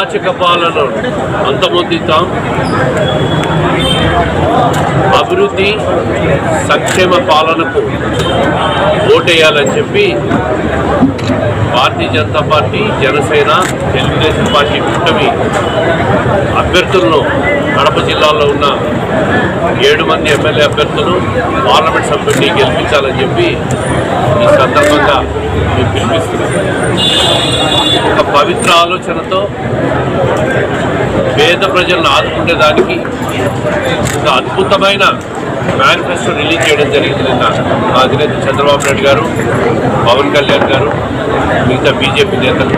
అరాచక పాలన అంతమొందిద్దాం. అభివృద్ధి సంక్షేమ పాలనకు ఓటేయాలని చెప్పి భారతీయ జనతా పార్టీ జనసేన తెలుగుదేశం పార్టీ కూటమి అభ్యర్థులను కడప జిల్లాలో ఉన్న ఏడు మంది ఎమ్మెల్యే అభ్యర్థులు పార్లమెంట్ సభ్యుడిని గెలిపించాలని చెప్పి ఈ సందర్భంగా మేము పిలిపిస్తున్నాం. పవిత్ర ఆలోచనతో పేద ప్రజలను ఆదుకునేదానికి ఒక అద్భుతమైన మేనిఫెస్టో రిలీజ్ చేయడం జరిగింది నిన్న మా అధినేత చంద్రబాబు నాయుడు గారు పవన్ కళ్యాణ్ గారు మిగతా బీజేపీ నేతలు.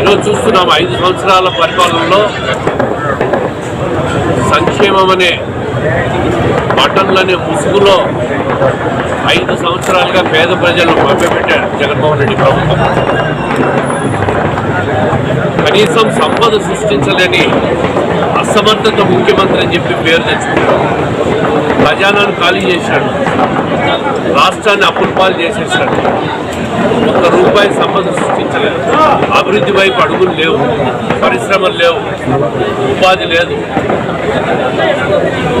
ఈరోజు చూస్తున్నాం ఐదు సంవత్సరాల పరిపాలనలో సంక్షేమం అనే బటన్లనే ముసుగులో ఐదు సంవత్సరాలుగా పేద ప్రజలను మభ్యపెట్టాడు జగన్మోహన్ రెడ్డి ప్రభుత్వం. కనీసం సంపద సృష్టించలేని అసమర్థత ముఖ్యమంత్రి అని చెప్పి పేరు తెచ్చుకున్నాడు. ఖజానాను ఖాళీ చేశాడు. రాష్ట్రాన్ని అప్పుల పాలు చేసేసాడు ఒక్క రూపాయి సంపద సృష్టించలేదు. అభివృద్ధి వైపు అడుగులు లేవు. పరిశ్రమలు లేవు. ఉపాధి లేదు.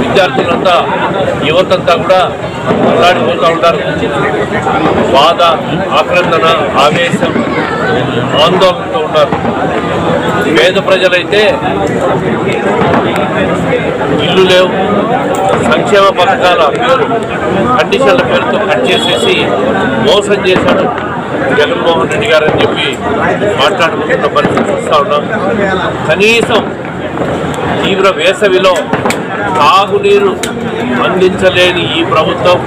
విద్యార్థులంతా యువతంతా కూడా అల్లాడిపోతూ ఉంటారు బాధ ఆక్రందన ఆవేశం ఆందోళనతో ఉన్నారు. పేద ప్రజలైతే ఇల్లు లేవు. సంక్షేమ పథకాల పేరు కండిషన్ల పేరుతో కట్ చేసేసి మోసం చేశాడు జగన్మోహన్ రెడ్డి గారు అని చెప్పి మాట్లాడుకుంటున్న పరిస్థితి చూస్తూ ఉన్నాం. కనీసం తీవ్ర వేసవిలో తాగునీరు అందించలేని ఈ ప్రభుత్వం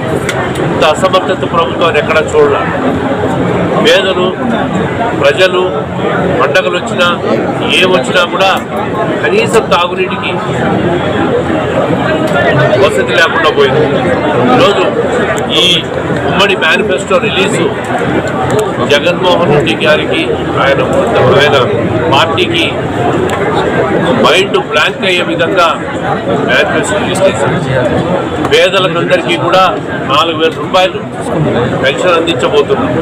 ఇంత అసమర్థత ప్రభుత్వాన్ని ఎక్కడ చూడాలి. పేదలు ప్రజలు పండగలు వచ్చినా ఏమొచ్చినా కూడా కనీసం తాగునీటికి వసతి లేకుండా పోయింది. ఈరోజు ఈ ఉమ్మడి మేనిఫెస్టో రిలీజు జగన్మోహన్ రెడ్డి గారికి ఆయన ఆయన పార్టీకి మైండ్ బ్లాంక్ అయ్యే విధంగా మేనిఫెస్టో రిలీజ్ పేదలకందరికీ కూడా నాలుగు వేల రూపాయలు పెన్షన్ అందించబోతున్నాం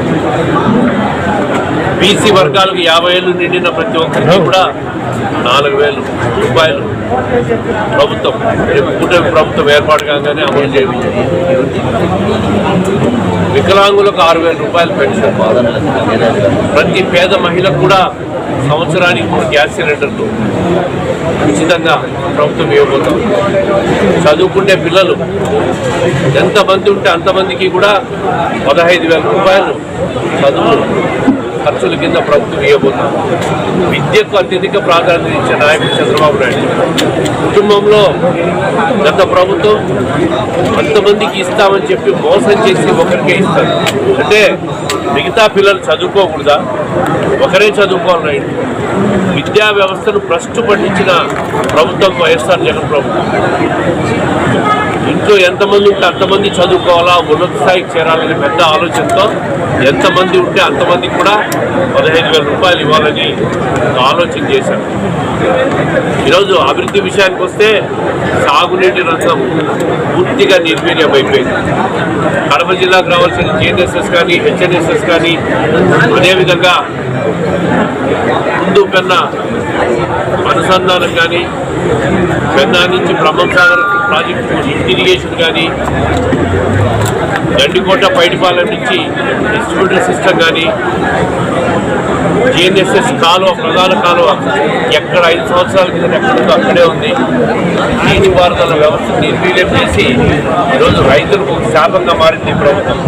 బీసీ వర్గాలకు యాభై ఏళ్ళు నిండిన ప్రతి ఒక్కరికి కూడా నాలుగు వేలు రూపాయలు ప్రభుత్వం రేపు కూటమి ప్రభుత్వం ఏర్పాటు కాగానే అమలు చేయించింది వికలాంగులకు ఆరు వేల రూపాయలు పెన్షన్ ప్రతి పేద మహిళకు కూడా సంవత్సరానికి మూడు గ్యాస్ సిలిండర్లు ఉచితంగా ప్రభుత్వం ఇవ్వబోతాం చదువుకునే పిల్లలు ఎంతమంది ఉంటే అంతమందికి కూడా పదహైదు వేల రూపాయలు చదువు ఖర్చుల కింద ప్రభుత్వం ఇవ్వబోతాం విద్యకు అత్యధిక ప్రాధాన్యత ఇచ్చే నాయకుడు చంద్రబాబు నాయుడు. కుటుంబంలో గత ప్రభుత్వం కొంతమందికి ఇస్తామని చెప్పి మోసం చేసి ఒకరికే ఇస్తారు. అంటే మిగతా పిల్లలు చదువుకోకూడదా? ఒకరే చదువుకోవాలి నాయుడు విద్యా వ్యవస్థను భ్రష్టు పట్టించిన ప్రభుత్వం వైఎస్ఆర్ జగన్ ప్రభుత్వం. ఇంట్లో ఎంతమంది ఉంటే అంతమంది చదువుకోవాలా? ఉన్నత స్థాయికి చేరాలనే పెద్ద ఆలోచనతో ఎంతమంది ఉంటే అంతమందికి కూడా పదహైదు వేల రూపాయలు ఇవ్వాలని ఆలోచన చేశాను ఈరోజు అభివృద్ధి విషయానికి వస్తే సాగునీటి రంగం పూర్తిగా నిర్వీర్యమైపోయింది. కడప జిల్లాకు రావాల్సిన జేఎన్ఎస్ఎస్ కానీ హెచ్ఎన్ఎస్ఎస్ కానీ అదేవిధంగా ముందు కన్నా అనుసంధానం కానీ పెన్నా నుంచి బ్రహ్మం సాగర్ ప్రాజెక్టు ఇరిగేషన్ కానీ గండికోట పైడిపాలెం నుంచి డిస్ట్రిబ్యూటర్ సిస్టమ్ కానీ జిఎన్ఎస్ఎస్ కాలువ ప్రధాన కాలువ ఎక్కడ ఐదు సంవత్సరాల క్రితం ఎక్కడుందో అక్కడే ఉంది. నీటిపారుదల వ్యవస్థ నిర్వీర్యం చేసి ఈరోజు రైతులకు ఒక శాపంగా మారింది ప్రభుత్వం.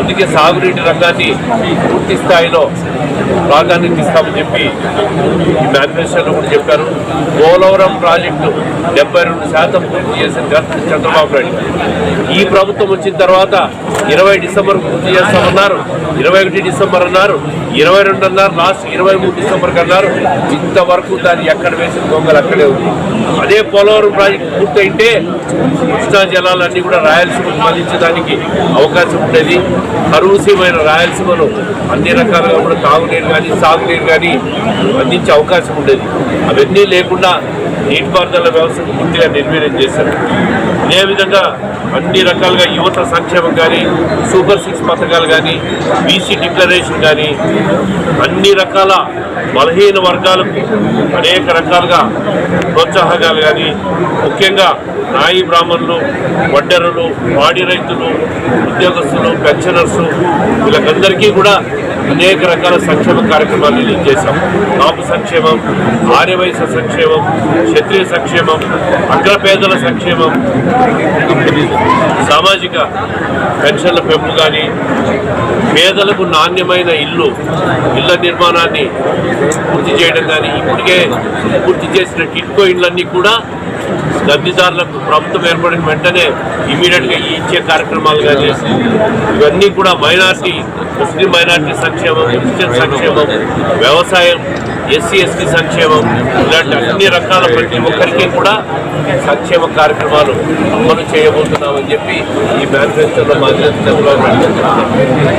అందుకే సాగునీటి రంగాన్ని పూర్తి స్థాయిలో ప్రాధాన్యత ఇస్తామని చెప్పి ఈ మేనిఫెస్టోలో కూడా చెప్పారు. పోలవరం ప్రాజెక్టు డెబ్బై రెండు శాతం పూర్తి చేసిన ఘనత చంద్రబాబు నాయుడు. ఈ ప్రభుత్వం వచ్చిన తర్వాత ఇరవై డిసెంబర్ పూర్తి చేస్తామన్నారు. ఇరవై ఒకటి డిసెంబర్ అన్నారు ఇరవై రెండు అన్నారు లాస్ట్ ఇరవై మూడు డిసెంబర్కి అన్నారు. ఇంతవరకు దాన్ని ఎక్కడ వేసిన దొంగలు అక్కడే ఉంది. అదే పోలవరం ప్రాజెక్టు పూర్తయింటే కృష్ణా జలాలన్నీ కూడా రాయలసీమకు మళ్ళించడానికి అవకాశం ఉండేది. కరువుసీమైన రాయలసీమను అన్ని రకాలుగా కూడా తాగునీరు కానీ సాగునీరు కానీ అందించే అవకాశం ఉండేది. అవన్నీ లేకుండా నీటిపారుదల వ్యవస్థను పూర్తిగా నిర్వీర్యం చేశారు. అదేవిధంగా అన్ని రకాలుగా యువత సంక్షేమం కానీ సూపర్ సిక్స్ పథకాలు కానీ బీసీ డిక్లరేషన్ కానీ అన్ని రకాల బలహీన వర్గాలకు అనేక రకాలుగా ప్రోత్సాహకాలు కానీ ముఖ్యంగా నాయి బ్రాహ్మణులు వడ్డెరలు వాడి రైతులు ఉద్యోగస్తులు పెన్షనర్స్ వీళ్ళకందరికీ కూడా అనేక రకాల సంక్షేమ కార్యక్రమాలు రిలీజ్ చేశాం. కాపు సంక్షేమం ఆర్యవయస సంక్షేమం క్షత్రియ సంక్షేమం అగ్రపేదల సంక్షేమం. సామాజిక పెన్షన్ల పెంపు కానీ పేదలకు నాణ్యమైన ఇల్లు ఇళ్ళ నిర్మాణాన్ని పూర్తి చేయడం కానీ ఇప్పటికే పూర్తి చేసిన టిట్కో ఇళ్ళన్నీ కూడా లబ్ధిదారులకు ప్రభుత్వం ఏర్పడిన వెంటనే ఇమీడియట్గా ఇచ్చే కార్యక్రమాలు కానీ ఇవన్నీ కూడా మైనార్టీ ముస్లిం మైనార్టీ సంక్షేమం క్రిస్టియన్ సంక్షేమం వ్యవసాయం ఎస్సీ ఎస్టీ సంక్షేమం ఇలాంటి అన్ని రకాల ప్రతి ఒక్కరికి కూడా సంక్షేమ కార్యక్రమాలు అమలు చేయబోతున్నామని చెప్పి ఈ మేనిఫెస్టోలో మాదిరి చంద్రబాబు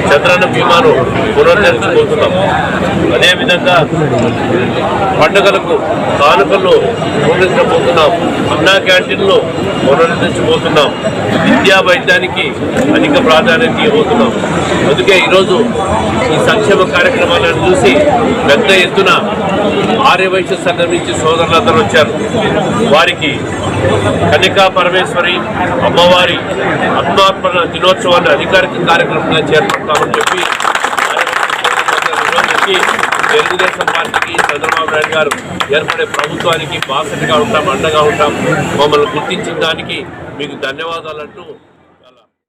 చంద్రన్న బీమాను పునరుద్ధరించబోతున్నాం. అదేవిధంగా పండుగలకు కానుకలు పునరుద్ధరించబోతున్నాం అన్నా క్యాంటీన్లు పునరుద్ధరించబోతున్నాం. విద్యా వైద్యానికి అధిక ప్రాధాన్యత ఇవ్వబోతున్నాం. అందుకే ఈరోజు ఈ సంక్షేమ కార్యక్రమాలను చూసి పెద్ద ఎత్తున ఆర్యవైశ్య సంఘం నుంచి సోదరులందరూ వచ్చారు. వారికి కనికా పరమేశ్వరి అమ్మవారి ఆత్మార్పణ దినోత్సవాన్ని అధికారిక కార్యక్రమంగా చేపడతామని చెప్పి తెలుగుదేశం పార్టీకి చంద్రబాబు నాయుడు గారు ఏర్పడే ప్రభుత్వానికి బాసటగా ఉంటాం అండగా ఉంటాం. మమ్మల్ని గుర్తించిన దానికి మీకు ధన్యవాదాలంటూ